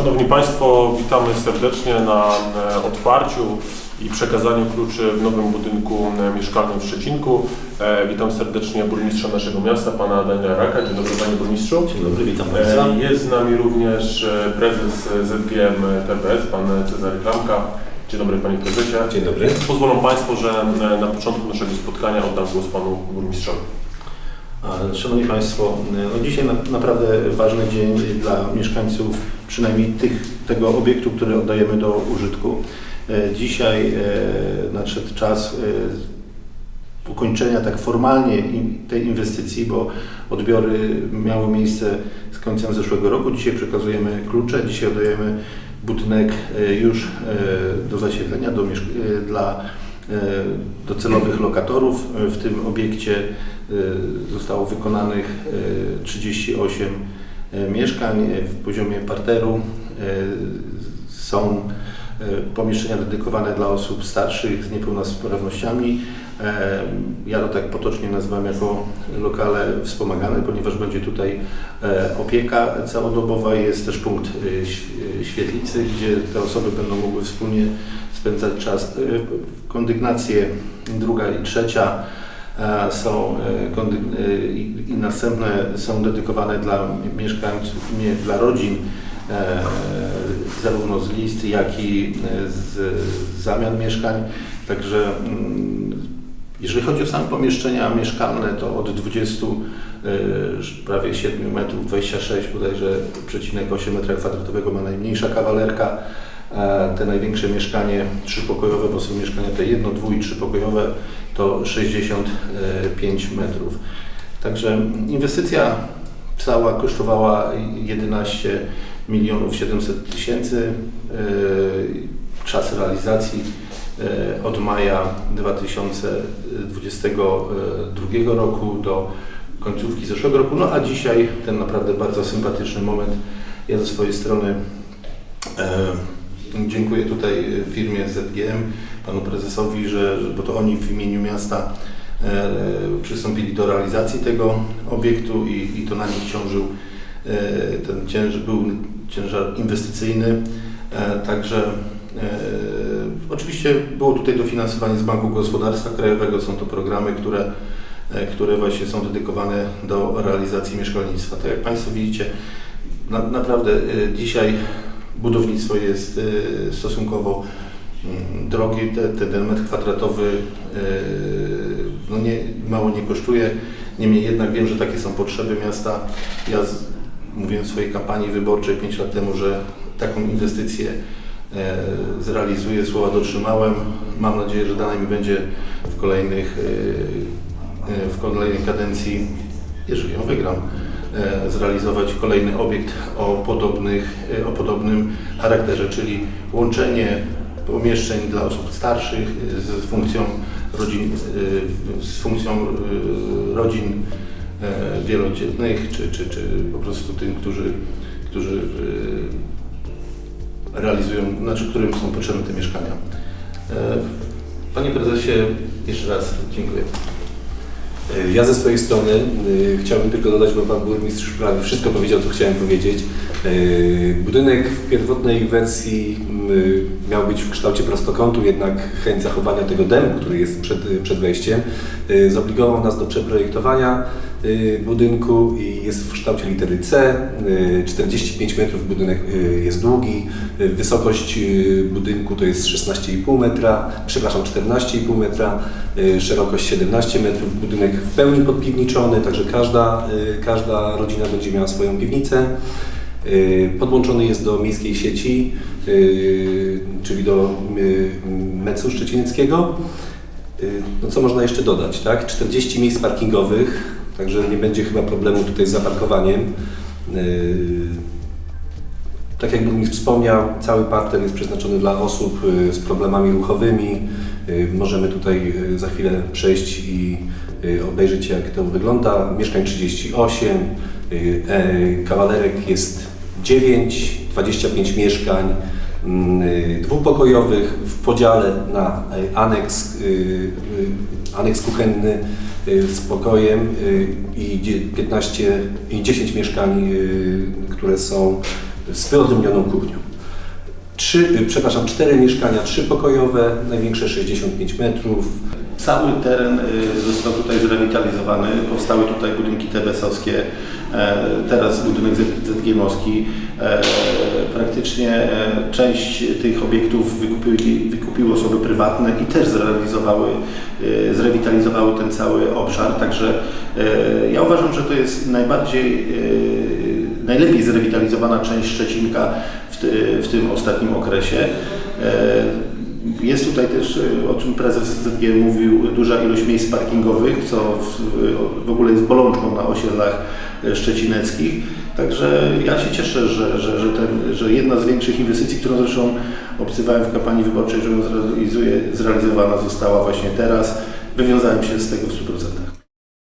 Szanowni Państwo, witamy serdecznie na e, otwarciu i przekazaniu kluczy w nowym budynku e, mieszkalnym w Szczecinku. E, Witam serdecznie burmistrza naszego miasta, pana Daniela Raka. Dzień dobry panie burmistrzu. Dzień dobry, witam Państwa. Jest z nami również prezes ZGM TPS, pan Cezary Klamka. Dzień dobry panie prezesie. Dzień dobry. Pozwolą Państwo, że na początku naszego spotkania oddam głos panu burmistrzowi. Szanowni Państwo, no dzisiaj na, naprawdę ważny dzień dla mieszkańców, przynajmniej tych, tego obiektu, który oddajemy do użytku. E, Dzisiaj e, nadszedł czas e, ukończenia tak formalnie tej inwestycji, bo odbiory miały miejsce z końcem zeszłego roku. Dzisiaj przekazujemy klucze, dzisiaj oddajemy budynek już do zasiedlenia do dla docelowych lokatorów. E, W tym obiekcie e, zostało wykonanych e, 38 e, mieszkań e, w poziomie parteru. E, Są e, pomieszczenia dedykowane dla osób starszych z niepełnosprawnościami. E, Ja to tak potocznie nazywam jako lokale wspomagane, ponieważ będzie tutaj e, opieka całodobowa. Jest też punkt e, e, świetlicy, gdzie te osoby będą mogły wspólnie spędzać czas. E, Kondygnacje druga i trzecia e, są e, e, i następne są dedykowane dla mieszkańców, nie, dla rodzin, e, zarówno z list, jak i e, z zamian mieszkań. Także mm, jeżeli chodzi o same pomieszczenia mieszkalne, to od 20 e, prawie 7 metrów, 26 bodajże przecinek 8 metra kwadratowego ma najmniejsza kawalerka. E, Te największe mieszkanie trzypokojowe, bo są mieszkania te jedno, dwu i trzypokojowe, to 65 metrów. Także inwestycja cała kosztowała 11 milionów 700 tysięcy. E, Czas realizacji e, od maja 2022 roku do końcówki zeszłego roku. No a dzisiaj ten naprawdę bardzo sympatyczny moment. Ja ze swojej strony e, dziękuję tutaj firmie ZGM, panu prezesowi, że, bo to oni w imieniu miasta przystąpili do realizacji tego obiektu i, i to na nich ciążył ten ciężar, był ciężar inwestycyjny. E, Także e, oczywiście było tutaj dofinansowanie z Banku Gospodarstwa Krajowego. Są to programy, które, e, które właśnie są dedykowane do realizacji mieszkalnictwa. Tak jak Państwo widzicie, na, naprawdę dzisiaj budownictwo jest stosunkowo mm, drogie. Te, te, ten metr kwadratowy no nie, mało nie kosztuje. Niemniej jednak wiem, że takie są potrzeby miasta. Ja mówiłem w swojej kampanii wyborczej 5 lat temu, że taką inwestycję e, zrealizuję, słowa dotrzymałem. Mam nadzieję, że dane mi będzie w kolejnych, e, e, w kolejnej kadencji, jeżeli ją wygram, zrealizować kolejny obiekt o, podobnych, o podobnym charakterze, czyli łączenie pomieszczeń dla osób starszych z funkcją rodzin, z funkcją rodzin wielodzietnych, czy, czy, czy po prostu tym, którzy, którzy e, realizują, znaczy którym są potrzebne te mieszkania. E, Panie Prezesie, jeszcze raz dziękuję. Ja ze swojej strony chciałbym tylko dodać, bo Pan Burmistrz prawie wszystko powiedział, co chciałem powiedzieć. Budynek w pierwotnej wersji miał być w kształcie prostokątu, jednak chęć zachowania tego demu, który jest przed, przed wejściem, zobligował nas do przeprojektowania budynku i jest w kształcie litery C. Y, 45 metrów budynek y, jest długi, y, wysokość y, budynku to jest 16,5 metra, przepraszam 14,5 metra, y, szerokość 17 metrów, budynek w pełni podpiwniczony, także każda, y, każda rodzina będzie miała swoją piwnicę. Y, Podłączony jest do miejskiej sieci, y, czyli do y, MEC-u szczecinickiego. Y, No co można jeszcze dodać, tak? 40 miejsc parkingowych, także nie będzie chyba problemu tutaj z zaparkowaniem. Y, Tak jak burmistrz wspomniał, cały parter jest przeznaczony dla osób y, z problemami ruchowymi. Y, Możemy tutaj za chwilę przejść i obejrzeć jak to wygląda. Mieszkań 38, y, e, kawalerek jest 9, 25 mieszkań dwupokojowych w podziale na y, aneks, y, y, aneks kuchenny y, z pokojem y, i dzie- 15 i 10 mieszkań, y, które są z wyodrębnioną kuchnią. Trzy, y, przepraszam, cztery mieszkania trzypokojowe, najwiękze 65 metrów. Cały teren y, został tutaj zrewitalizowany. Powstały tutaj budynki TBS-owskie, e, teraz budynek ZGM-owski. E, Praktycznie e, część tych obiektów wykupiły, wykupiły osoby prywatne i też zrealizowały, zrewitalizowały ten cały obszar. Także ja uważam, że to jest najbardziej, najlepiej zrewitalizowana część Szczecinka w, ty, w tym ostatnim okresie. Jest tutaj też, e, o czym prezes ZG mówił, duża ilość miejsc parkingowych, co w, w ogóle jest bolączką na osiedlach e, szczecineckich. Także ja się cieszę, że, że, że, ten, że jedna z większych inwestycji, którą zresztą obcywałem w kampanii wyborczej, że ją zrealizowana została właśnie teraz. Wywiązałem się z tego w 100%.